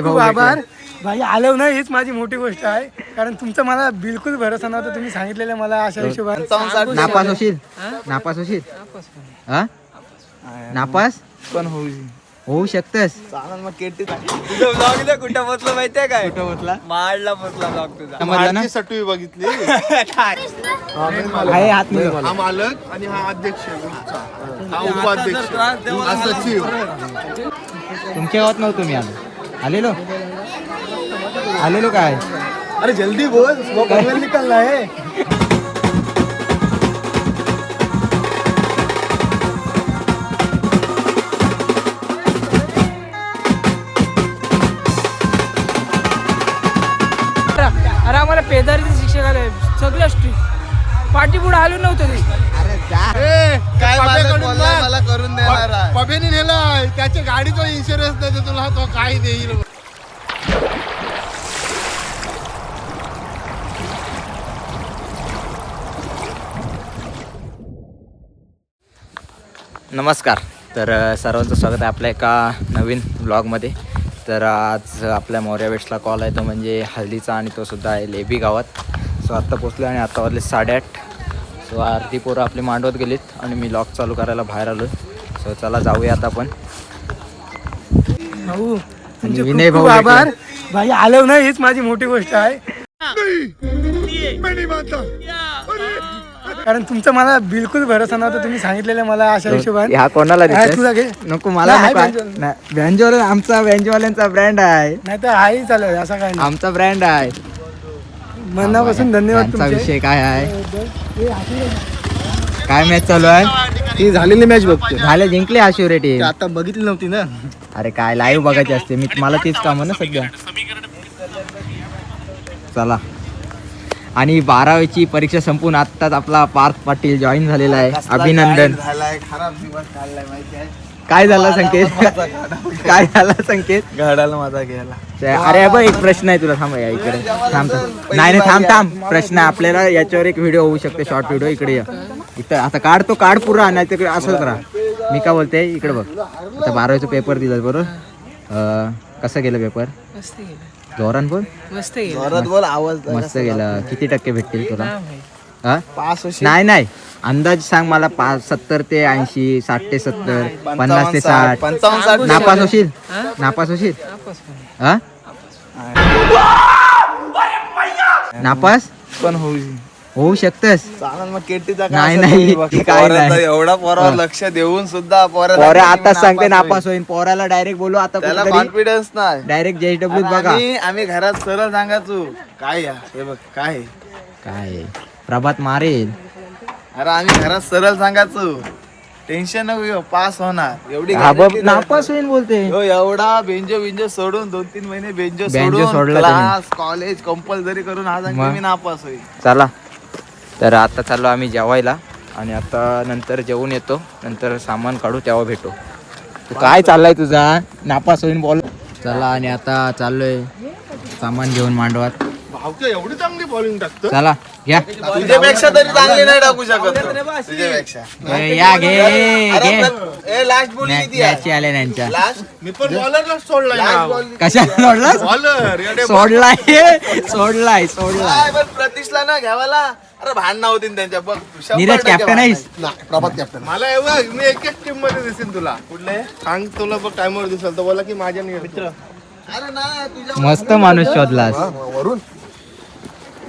भाऊ आभार. भाई आलो ना हीच माझी मोठी गोष्ट आहे. कारण तुमचा मला बिलकुल भरोसा नव्हता. तुम्ही सांगितलेलं मला अशा हिशोबाने. नापास होशील. नापास होशील? हा? नापास पण होऊ. होऊ शकतस. चालेल मग केटी तुझं ब्लॉग इथे कुठं बसलं माहितीये काय? कुठं बसला? माडला बसला ब्लॉग तुझा. सटवी बघितली. आहे हात हा मालक. आणि हा अध्यक्ष. हा उपाध्यक्ष. हा सचिव. तुमच्या गावात नव्हतो मी आलो. आलेलो? आलेलो काय? अरे जल्दी बोल बंगल निकलना है. अरे आम्हाला पेदारीचे शिक्षक आले सगळं स्ट्रीट पाठी पुढे आलो नव्हतं ते. काय. मला करून देणार नेलाय. त्याच्या गाडीचा इन्शुरन्स नाही तुला तो काही देईल. नमस्कार. तर सर्वांचं स्वागत आहे आपल्या एका नवीन ब्लॉगमध्ये तर आज आपल्या मोर्या वेट्सला कॉल आहे तो म्हणजे हल्दीचा आणि तो सुद्धा आहे लेबी गावात. सो आत्ता पोचलो आणि आता वाजले साडेआठ. सो आरती पोरं आपली मांडवत गेलीत आणि मी लॉक चालू करायला बाहेर आलो सो चला जाऊया आता आपण. भाऊ तुमचे विनय खूप भाऊ आभार. भाई आलो ना हीच माझी मोठी गोष्ट आहे. कारण तुमचा मला बिलकुल भरोसा नव्हता तुम्ही सांगितलेलं मला अशा हिशोबाने. कोणाला हा, देतोयस? तुला घे. नको मला नाही, आहे आमचा बेंजवाल्यांचा ब्रँड आहे. नाही तर हाही चालेल असं काय नाही. आमचा ब्रँड आहे. मनापासून धन्यवाद तुमचे. विषय काय आहे? काय मॅच चालू आहे? ती झालेली मॅच बघते झाले जिंकले आशिवरे टीम आता बघितली नव्हती ना. अरे काय लाईव्ह बघायची असते. मी मला तीच काम ना सध्या. चला. आणि बारावीची परीक्षा संपून आत्ताच आपला पार्थ पाटील जॉईन झालेला आहे. अभिनंदन. झालाय. खराब दिवस काढलाय माहिती आहे? काय झाला संकेत? काय झाला संकेत? घडाला माझा ते- अरे बघ एक प्रश्न आहे तुला थांब या इकडे. थांब थांब. नाही नाही थांब थांब. प्रश्न आहे आपल्याला याच्यावर एक व्हिडिओ होऊ शकते शॉर्ट व्हिडिओ इकडे या. इथं आता काढ तो काढ पुरा नाही तर असंच राहा. मी काय बोलते? इकडे बघ. आता बारावीचा पेपर दिला बरोबर? अं, कसं गेलं पेपर मस्त गेलं. जोरान बोल. मस्त गेलं. जोरात बोल आवाज मस्त गेलं. किती टक्के भेटतील तुला? हा? नाही नाही. अंदाज सांग मला पाच सत्तर ते ऐंशी साठ ते सत्तर पन्नास ते साठ पंचावन्न साठ. नापास होशील? नापास होशील? हा? नापास? पण होऊ होऊ शकतस. चालेल मग केटीचा नाही, असेल नाही, बघ. काय पोराचं नाही. एवढा पोरावर लक्ष देऊन सुद्धा पोरा पोरा आता सांगते नापास होईल पोराला डायरेक्ट बोलू आता त्याला कॉन्फिडन्स नाही. डायरेक्ट जे डब्ल्यू अरे बघा. आम्ही आम्ही घरात सरळ सांगायचो. काय या हे बघ काय आहे? काय प्रभात मारेल. अरे आम्ही घरात सरळ सांगायचो. टेन्शन नको घेऊ पास होणार. एवढी हा बघ, guarantee नाही. नापास होईल बोलते. हो एवढा बेंजो बिंजो सोडून दोन तीन महिने बेंजो बेंजो सोडून सोडला क्लास कॉलेज कंपल्सरी करून हा सांगते मग? मी नापास होईल. चला. तर आता चाललो आम्ही जेवायला आणि आता नंतर जेवून येतो. नंतर सामान काढू तेव्हा भेटू. तू काय चाललाय तुझा? नापास होईन बोल. चला आणि आता चाललोय सामान घेऊन मांडवात. भावच्या एवढी चांगली बॉलिंग टाकतो? चला घ्या. तुझ्यापेक्षा तरी चांगली नाही टाकू शकत. तो. तुझ्यापेक्षा. ए, या घे ए लास्ट बॉल किती आहे. मॅची आले त्यांच्या लास्ट मी पण बॉलरला सोडलाय लास्ट बॉल कशा सोडलास? बॉलर सोडलाय सोडलाय सोडलाय. प्रतीशला ना घ्यावाला. अरे भांडणं होती ना त्यांच्या बघ शंभर नीरज टक्के कॅप्टन आहेस? नाही. प्रभात कॅप्टन मला एवढं मी एकच टीममध्ये दिसेन तुला. कुठले? सांग तुला बघ टाइमवर दिसेल तर बोला की माझ्या मित्र अरे ना तुझ्या मस्त माणूस शोधलास. वरून?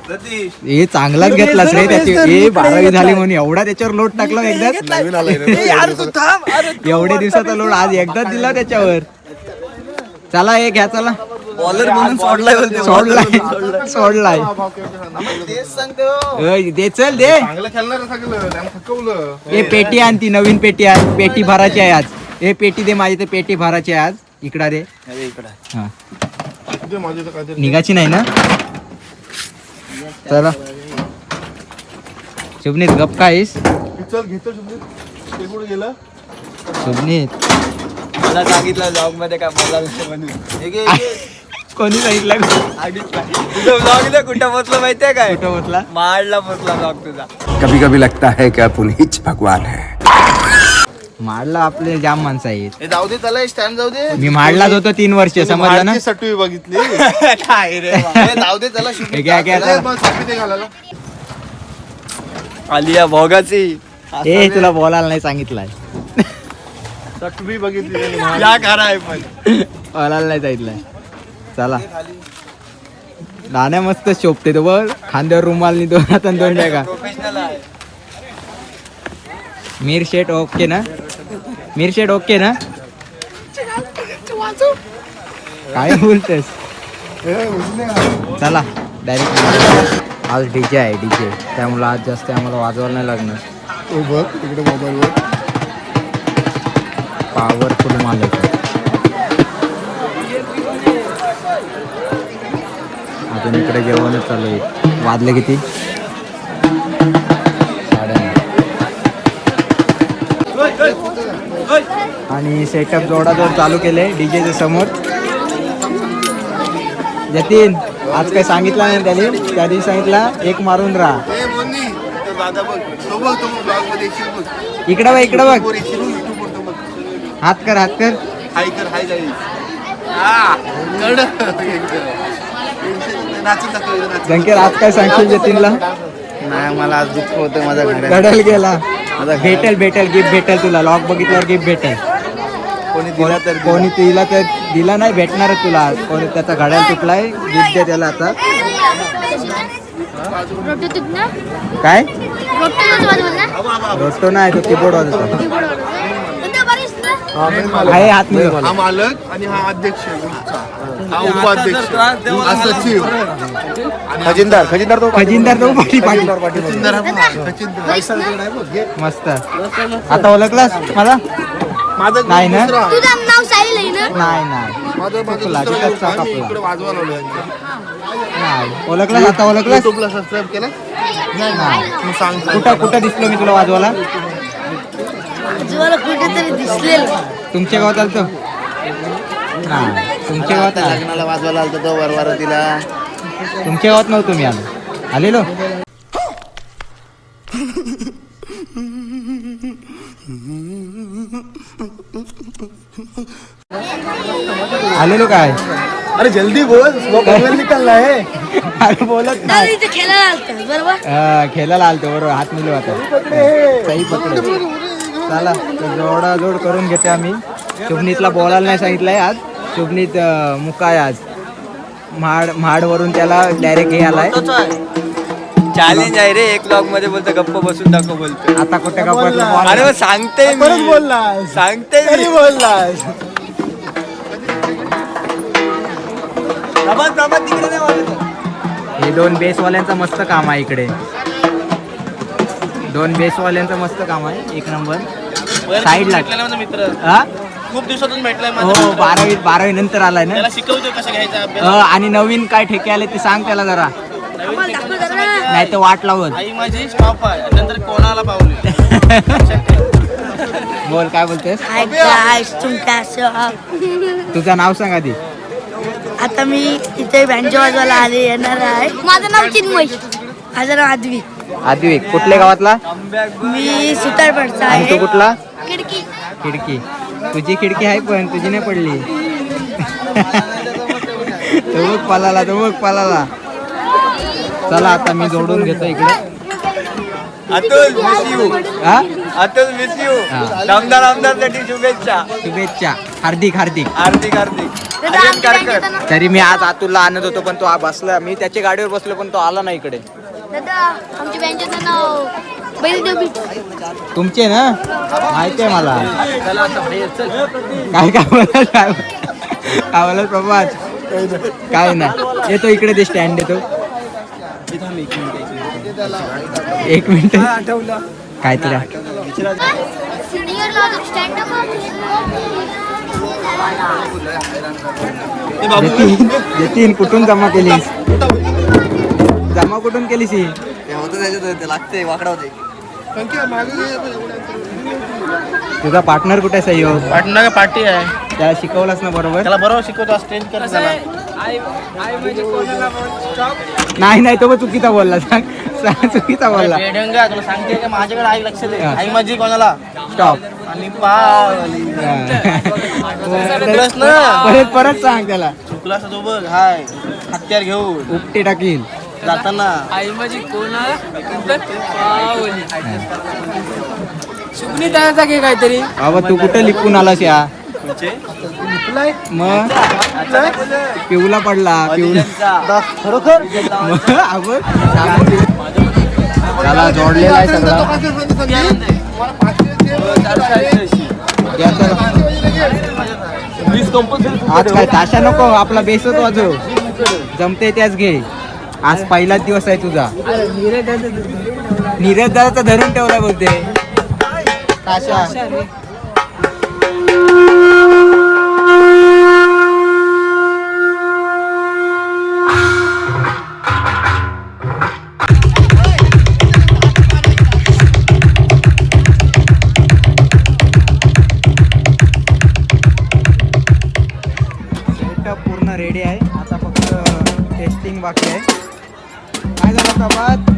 हे चांगलाच घेतलास रे त्याची. हे बारावी झाली म्हणून एवढा त्याच्यावर लोड टाकला एकदाच. नवीन आलाय रे. एवढे दिवसाचा लोड आज एकदाच दिला त्याच्यावर. चला हे घ्या चला. बॉलर म्हणून सोडलाय सोडलाय. सोडलाय. दे चल दे. चांगलं खेळणार सगळं. त्यानं थकवलं. हे पेटी आण ती नवीन पेटी आण. पेटी भरायची आहे आज. हे पेटी दे माझी तर पेटी भरायची आहे आज. इकडा दे. इकडं. हा. निघायची नाही ना? चला. शुभनीत गप काहीस चल घेतो शुभजीत. ते कुठे गेलं? शुभनीत. मला सांगितलं जॉबमध्ये काय बोलायला म्हणून. कोणी सांगितलं. तुझं ब्लॉग इथे कुठं बसलं माहितीये काय? कुठं बसला माडला बसला ब्लॉग तुझा. कभी कभी लगता है कि आप उन्हीं भगवान है। माडला आपले जाम माणसं आहेत. हे जाऊ दे त्याला स्टँड जाऊ दे. मी माडलाच होतो तीन वर्ष समजलं ना? मारची सटवी बघितली. काय रे हे जाऊ दे त्याला हे घ्या, घ्या, घालायला. आलिया भोगाची ए तुला बोलायला नाही सांगितलंय. सटवी बघितली त्यांनी. या करा आहे पण. बोलायला नाही सांगितलंय. चला. नाण्या मस्त शोभते तो बघ. खांद्यावर रुमाल दोन हातात दोन टाका मीर शेट ओके ना? मीर शेट ओके ना? काय बोलतेस? चला डायरेक्ट आज डीजे आहे डीजे त्यामुळे आज जास्त आम्हाला वाजवायला नाही लागणार. तो बघ तिकडे मोबाईलवर पॉवरफुल माल आहे. तो. अजून इकडे जेवणच चालू आहे. वाजले किती? आणि सेटअप जोडाजोड चालू केले डीजेच्या समोर. जतीन आज काही सांगितलं नाही त्याने. त्या दिवशी सांगितला एक मारून राहा. इकडं बघ इकडं बघ. हात कर हात कर. हाय हाय हा जंकेर आज काय सांगशील जतीनला? नाही मला आज दुःख होतं माझ्या घरात. गडल गेला. भेटेल भेटेल गिफ्ट भेटेल तुला. लॉक बघितल्यावर गिफ्ट भेटेल. कोणी दिला तर कोणी तिला तर दिला नाही भेटणारच तुला. कोणी त्याचा घड्याळ तुटलाय गिफ्ट दे त्याला आता. रोटी काय? रोटी वाजवल ना रोटो नाही तो कीबोर्ड वाजवतो ना. आहे हात हा मालक आणि हा अध्यक्ष आहे ग्रुपचा हा उपाध्यक्ष. हा सचिव. खजिनदार खजिनदार तो खजिनदार तो पाठी पाठी खजिनदार हा खजिनदार. मस्त. आता ओळखलास मला? माझं नाही ना? दुसरा तुझं नाव साहिल आहे ना? नाही नाही. माझं माझं तुला दुसरा तिथंच group आहे. टाका मी आपला. इकडे वाजवायला आलोय नाही. ओळखलास आता ओळखलास? युट्यूबला सबस्क्राईब केलं? नाही मी सांगतो. कुठं कुठं दिसलो मी तुला वाजवाला तुला कुठेतरी दिसलेलं. तुमच्या गावात आलतो? नाही. तुमच्या गावात लग्नाला वाजवायला आलता तो वरवारा तिला तुमच्या गावात नव्हतो मी आलो. आलेलो? आलेलो काय? अरे जल्दी बोल निकलना है अरे बोलत इथे खेळायला आलता बरोबर? हा, खेळायला आलतो बरोबर हात मिळू आता सही पकडे. चला जोडाजोड करून घेते आम्ही. शुभनीतला बोलायला नाही सांगितलंय आज. शुभनीत अं, मुकाय आज. महाड महाडवरून त्याला डायरेक्ट हे आलाय. चॅलेंज आहे रे एक लॉगमध्ये बोलतो गप्प बसून दाखव बोलतो आता कुठे का पडलं अरे मग सांगते परत बोललास सांगते मी. तरी बोललास प्रभात प्रभात तिकडे नाही वाजत. हे दोन बेसवाल्यांचं मस्त काम आहे इकडे. दोन बेसवाल्यांचं मस्त काम आहे. एक नंबर. साईडला माझा मित्र. हा? खूप दिवसातून भेटलाय हो बारावी बारावी नंतर आलाय ना? शिकवतो कसं घ्यायचा अभ्यास. अ, आणि नवीन काय ठेके आले ते सांग त्याला जरा. जरा नाही तर वाट लावत. आई माझी स्टॉप आहे. नंतर कोणाला पावली बोल काय बोलतेस? असं तुझं नाव सांग आधी. आता मी इथे बँजो वाजवायला आले येणार आहे. माझं नाव चिन्मय. माझं नाव आदवी. आधी कुठल्या गावातला? मी सुतारपडचा आणि तो आहे. कुठला? खिडकी. खिडकी. तुझी खिडकी आहे पण तुझी नाही पडली. तो बघ पालाला तो बघ पालाला. चला आता मी जोडून घेतो इकडे. अतुल मिस यू हा? Atul miss you. आमदार आमदारसाठी शुभेच्छा. शुभेच्छा. हार्दिक हार्दिक. हार्दिक हार्दिक. कारकर तरी मी आज अतुलला आणत होतो पण तो आ- बसला. मी त्याच्या गाडीवर बसलो पण तो आला नाही इकडे. दादा आमच्या बँकेचं नाव बैलदेव बीट तुमचे ना? माहिती आहे मला. काय काय बोला काय प्रभात. काय नाही येतो इकडे ते स्टँड येतो. एक मिनिट काय तिला? जतीन जतीन कुठून जमा केलीस? जमा कुठून केलीस ही? लागते वाकडा होते तुझा पार्टनर कुठे आहे सहयोग पाटणा पार्टी आहे? त्याला शिकवलास ना बरोबर? त्याला बरोबर शिकवतो स्ट्रेंज कर त्याला. नाही नाही तो चुकीचा बोलला. सांग सांग चुकीचा बोलला. तुला सांगते का माझ्याकडे आई लक्ष दे. आई माझी कोणाला? लॅपटॉप आणि पावली परत परत सांग त्याला. चुकला असं तो बघ. हाय हत्यार घेऊन. उपटे टाकील. जाताना. आई माझी कोण? सुकणी तयाचा घे काहीतरी. बाबा तू कुठं लिपून आलास या? मग पिवला पडला पिवला. खरोखर? मग आपण त्याला जोडलेला आहे सगळा. घ्या चला. आज काय ताशा नको आपला बेसच वाजव जमते त्याच घे. आज पहिलाच दिवस आहे तुझा. नीरज दादाचा धरून ठेवला बोलते. ताशा. बाकी आहे. काय झालं कपात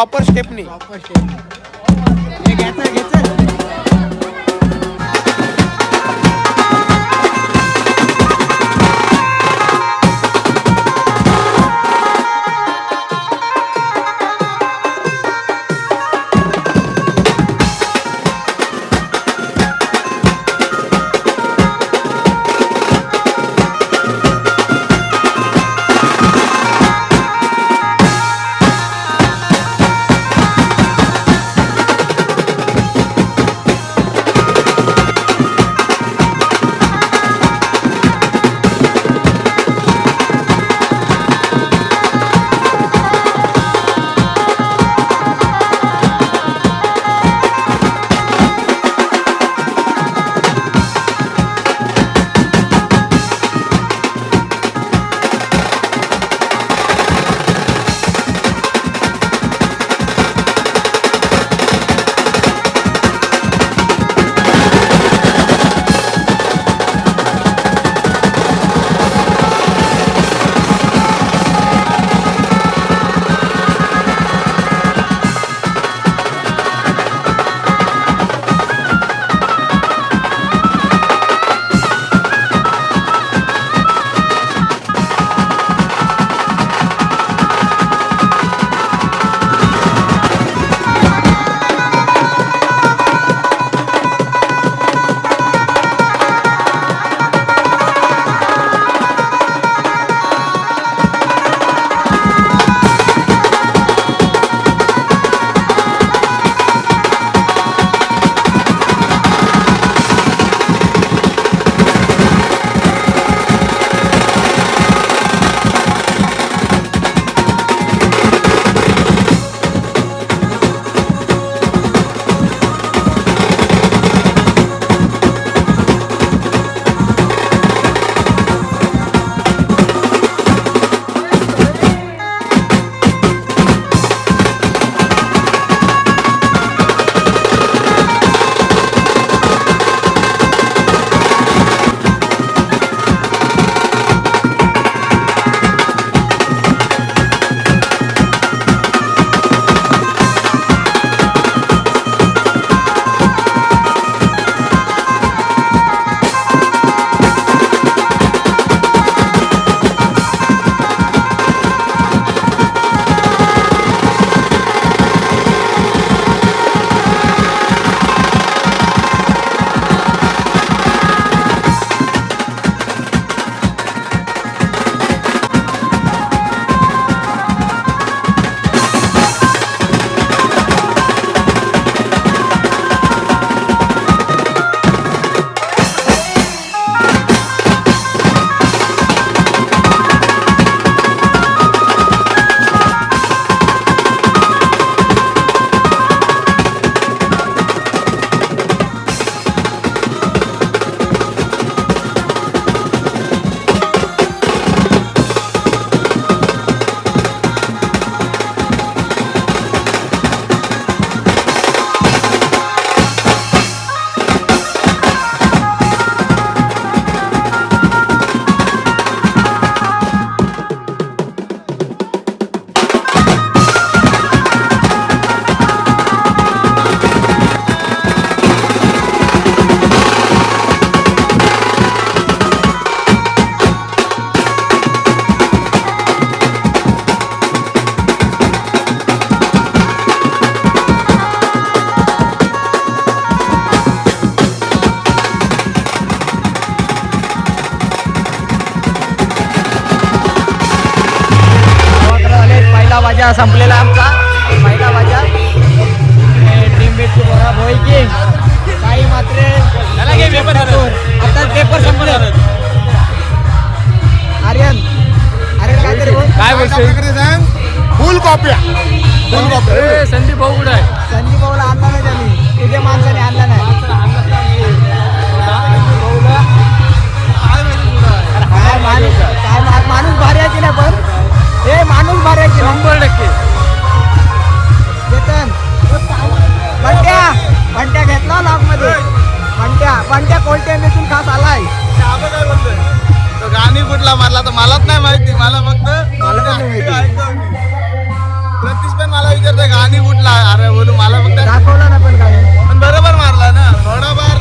प्रॉपर स्टेपने. बाजा फुल कॉप्या फुल कॉप्या संदीप भाऊ कुठं आहे? संदीप भाऊला आणला नाही त्यांनी. तुझ्या माणसाने आणला नाही. माणूस भारी आहे की नाही पण? हे माणूस भारी आहे की? शंभर टक्के. चेतन. बंट्या. बंट्या घेतला लॉकमध्ये बंट्या. बंट्या कोणत्या देखील खास आलाय. तो गाणी कुठला मारला तर मलाच नाही माहिती. मला फक्त मला नाही माहिती. पण मला विचारतोय गाणी कुठला? अरे बोलू मला फक्त दाखवला ना पण काय पण बरोबर मारला ना. थोडाफार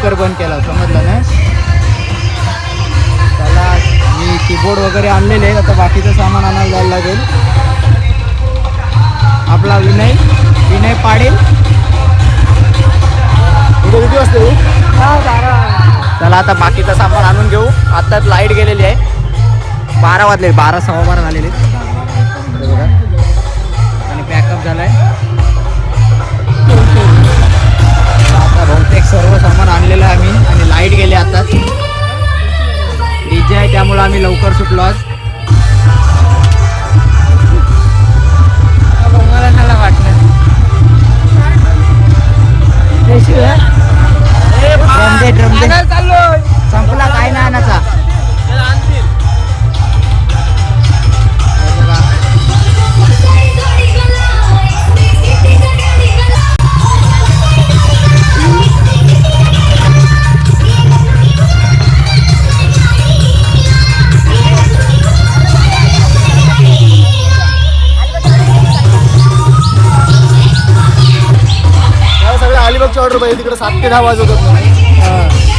लवकर बंद केला समजलं ना त्याला मी कीबोर्ड वगैरे आणलेले आहेत आता बाकीचं सामान आणायला जायला लागेल. आपला विनय विनय पाडील. चला आता बाकीचं सामान आणून घेऊ. आताच लाइट गेलेली आहे. बारा वाजले बारा सव्वा बारा झालेले. ऑर्डर पाहिजे तिकडे सात ते दहा वाजत होत.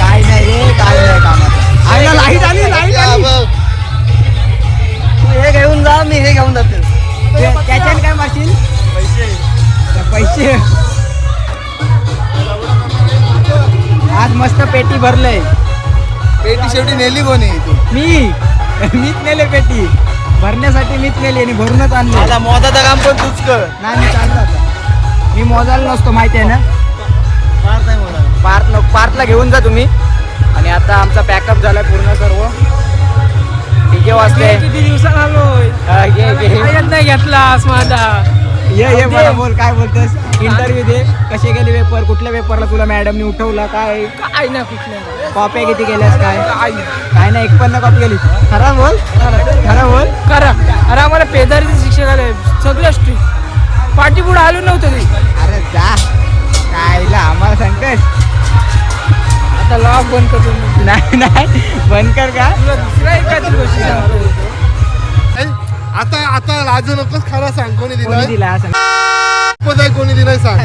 काय नाही रे काय नाही कामाचं. आईला लाइट आली लाइट आली. तू हे घेऊन जा मी हे घेऊन जातो. त्याच्याने काय मारशील पैसे. पैसे. आज मस्त पेटी भरलंय. पेटी शेवटी नेली कोणी? मी. मीच नेले पेटी. भरण्यासाठी मीच नेली आणि भरूनच आणले. आता मोदाचं काम पण तूच कर. नाही मी चाललो आता. मी मोजायला नसतो माहिती आहे ना? पार्थ नको पार्थला घेऊन जा तुम्ही. आणि आता आमचा पॅकअप झालाय पूर्ण सर्व. डीजे वाजते. किती दिवसात हा. कायच नाही घेतलास माझा. ये ये मला बोल काय बोलतोस इंटरव्ह्यू दे. कसे गेले पेपर कुठल्या पेपरला तुला मॅडमनी उठवला? काय? काय ना कुठल्या? कॉप्या किती केल्यास काय? काय नाही एक पण ना कॉपी केली. खरा बोल. खरा बोल करा. अरे आम्हाला पेदारीचे शिक्षक आले. सगळं स्ट्रिक पाठीपुढे आलो नव्हतं ते अरे जा. कायला आम्हाला सांगतेस? आता लॉक बंद करतो मी. नाही नाही. बंद कर का? तुला दुसरा एक काहीतरी गोष्टी सांगतो. आता आता लाजू नकोस खरा सांग. कोणी कोणी दिलाय दिला? सांग पद आहे कोणी दिलाय सांग.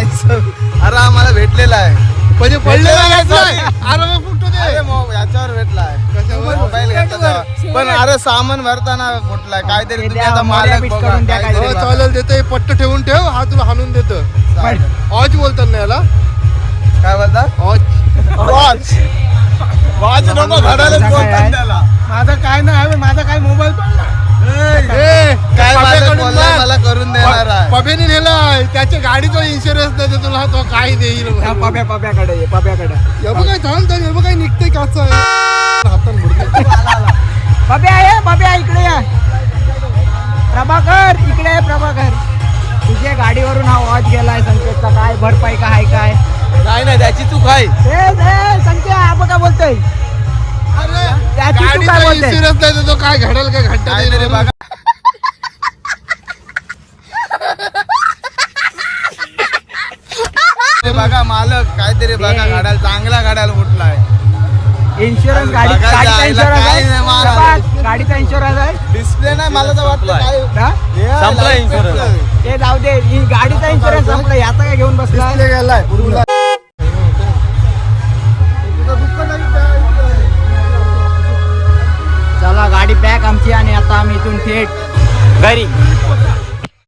अरे आम्हाला भेटलेला आहे. म्हणजे पडलेला घ्यायचंय. अरे मग फुटू दे. अरे मो- याच्यावर भेटलाय. कशावर? पण अरे सामान भरताना फुटलाय काहीतरी तुम्ही द्या, आता मालक बीट बघा, करून द्या काहीतरी हो, काहीतरी. चालेल देतो हे पट्ट ठेवून ठेव हा तुला हाणून देतो. बघा. ऑज बोलतात ना याला. काय बोलता ऑज. वॉच वॉच नको घडायला बोलतात माझा काय नाही माझा काय मोबाईल पडला ए, काय मालक. मला करून देणार आहे. पब्याने नेलाय. त्याच्या गाडीचा इन्शुरन्स नाही तर तुला तो काय देईल? हा, पप्या पप्याकडे ये, पप्याकडे हे बघ काय थांब थांब बघ काय निघतंय काचा हातान बुडते पप्या ये पप्या इकडे या. प्रभाकर इकडे ये प्रभाकर. तुझ्या गाडीवरून हा वॉच गेलाय संकेतचा काय भरपाई का हाय काय? नाही नाही त्याची चूक आहे. ए ए, संकेत हा बघा बोलतोय. तू काय बोलते? इन्शुरन्स नाही तर तो काय घडेल काय घंटा काहीतरी देईल बघा ते बघा मालक काहीतरी बघा. गाड्याला चांगला गाड्याला फुटलाय. इन्शुरन्स गाडी बघा, गाडीचा जायला इन्शुरन्स नाही आहे गाडीचा इन्शुरन्स आहे. डिस्प्ले नाही मला तर वाटतं काय हा? हे आहे, संपला light insurance. पेटलं. ते जाऊ दे ही गाडीचा इन्शुरन्स संपला याचा काय घेऊन बसला गेलाय चला आम्ही इथून थेट घरी.